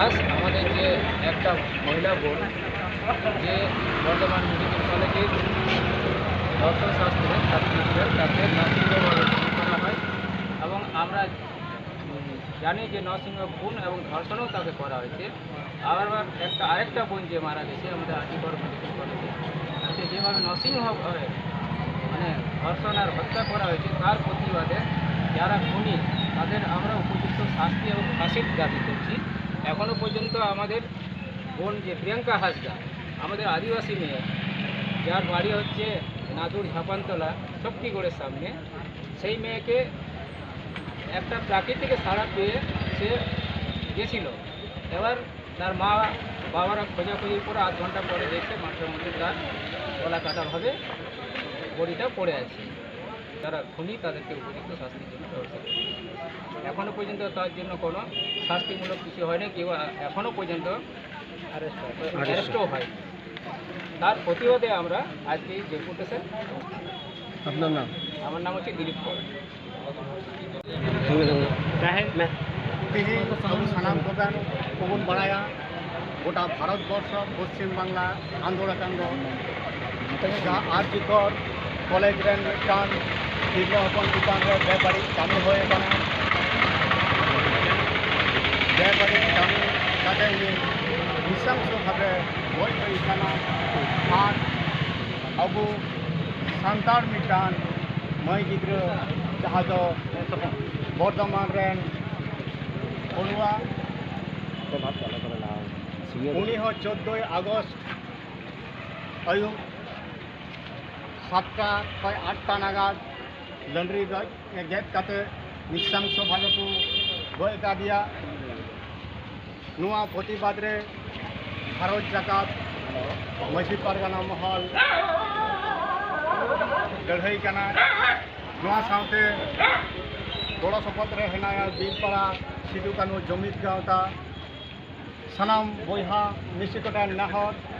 Plus আমাদের যে একটা মহিলা বোন, যে বর্ধমান মেডিকেল কলেজের দর্শনশাস্ত্রে ছাত্রীদের তাকে নার্সিংহোমভাবে করা হয় এবং আমরা জানি যে নরসিংহ খুন এবং ধর্ষণও তাকে করা হয়েছে। আবার একটা, আরেকটা বোন যে মারা গেছে আমাদের আদিকর মেডিকেল কলেজে তাকে যেভাবে নরসিংহভাবে মানে ধর্ষণ আর হত্যা করা হয়েছে, তার প্রতিবাদে যারা খুনি, তাদের আমরা উপযুক্ত শাস্তি এবং ফাঁসির দাবি করছি। এখনও পর্যন্ত আমাদের বোন যে প্রিয়াঙ্কা হাসদা আমাদের আদিবাসী মেয়ে, যার বাড়ি হচ্ছে নাদুর ঝাপানতলা, শক্তিগড়ের সামনে, সেই মেয়েকে একটা প্রাকৃতিক সাড়া পেয়ে সে গেছিল। এবার তার মা বাবারা খোঁজাখুঁজির পরে আধ ঘণ্টা পরে দেখছে মাঠের মধ্যে তার গলা কাটাভাবে বড়িটা পড়ে আছে। যারা খুনি তাদেরকে উপযুক্ত শাস্তির জন্য ব্যবস্থা এখনও পর্যন্ত তার জন্য কোনো শাস্তিমূলক কিছু হয়নি কেউ এখনও পর্যন্ত অ্যারেস্টও হয় তার প্রতিবাদে আমরা আজকে যে জয়পুর আপনার নাম? আমার নাম হচ্ছে দিলীপ কর। সানাম প্রধান পবন বাড়ায়া গোটা ভারতবর্ষ পশ্চিমবাংলা আন্দোলনকাণ্ড আর জি কর કોલેજ કામ દીકરો પણ દુકાન વેપારી ચાલુ હોય પણ વેપારી ચાલુ સાથે નિશંકભાવે હોય તો ઈશાના આબુ ᱥᱟᱱᱛᱟᱲ ᱢᱤᱫᱴᱟᱱ ᱢᱟᱹᱭ ᱜᱤᱫᱽᱨᱟᱹ ᱡᱟᱦᱟᱸ ᱫᱚ ᱵᱚᱨᱫᱷᱚᱢᱟᱱ ᱨᱮᱱ ᱚᱱᱩᱣᱟ ᱩᱱᱤ ᱦᱚᱸ ᱪᱳᱫᱽᱫᱳᱭ ᱟᱜᱚᱥᱴ ᱟᱹᱭᱩᱵ सतटा छः आठटा नागाद लंड्री गेद मिसाम सभा को गुआ प्रतिबाद भारत जकत मस्जिद पारगाना महल लड़हते गड़ सपत बीरपाड़ा सिदू कानू जमीत गवता सनाम बहा मिसिकटा नाहर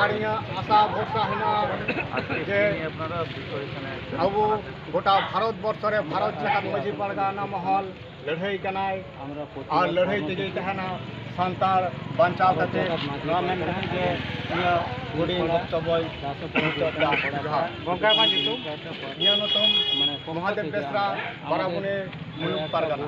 আর ইয়া আশা ভরসা হেনা যে আবু গোটা ভারতবর্ষরে ভারত জাকাত মাঝি পারগানা মহল লড়াই কানায় আর লড়াই তেজে তাহানা সান্তার বাঞ্চাও কাতে নয়া মেন কাহান যে গুড়ি বক্তব্য? ইয়া নতুন মহাদেব বেসরা বারাবুনে মুলুক পারগানা